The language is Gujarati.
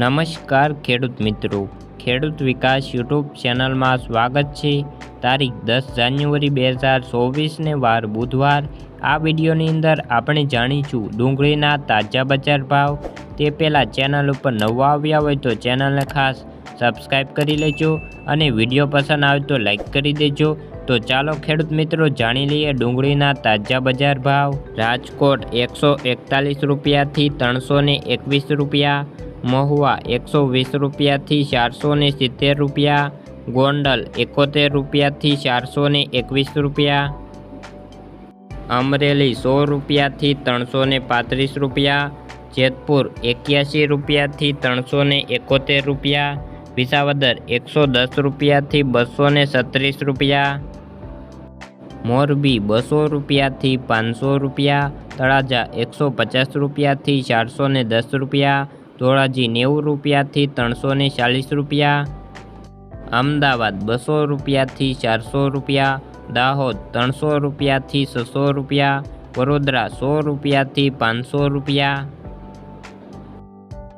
નમસ્કાર ખેડૂત મિત્રો. ખેડૂત વિકાસ યુટ્યુબ ચેનલમાં સ્વાગત છે. તારીખ દસ જાન્યુઆરી બે હજાર ચોવીસને વાર બુધવાર. આ વિડીયોની અંદર આપણે જાણીશું ડુંગળીના તાજા બજાર ભાવ. તે પહેલાં ચેનલ ઉપર નવા આવ્યા હોય તો ચેનલને ખાસ સબસ્ક્રાઈબ કરી લેજો અને વીડિયો પસંદ આવે તો લાઈક કરી દેજો. તો ચાલો ખેડૂત મિત્રો જાણી લઈએ ડુંગળીના તાજા બજાર ભાવ. રાજકોટ એકસો એકતાલીસ રૂપિયાથી ત્રણસો એકવીસ રૂપિયા. મહુવા એકસો વીસ રૂપિયાથી ચારસો ને સિત્તેર રૂપિયા, ગોંડલ એકોતેર રૂપિયાથી ચારસો ને એકવીસ રૂપિયા, અમરેલી સો રૂપિયાથી ત્રણસો ને પાંત્રીસ રૂપિયા, જેતપુર એક્યાસી રૂપિયાથી ત્રણસો ને એકોતેર રૂપિયા, વિસાવદર એકસો દસ રૂપિયાથી બસો ને છત્રીસ રૂપિયા, મોરબી બસો રૂપિયાથી પાંચસો રૂપિયા, તળાજા એકસો પચાસ રૂપિયાથી ચારસો ને દસ રૂપિયા ધોળાજી નેવું રૂપિયાથી ત્રણસો ને ચાલીસ રૂપિયા, અમદાવાદ બસો રૂપિયાથી ચારસો રૂપિયા, દાહોદ ત્રણસો રૂપિયાથી છસો રૂપિયા, વડોદરા સો રૂપિયાથી પાંચસો રૂપિયા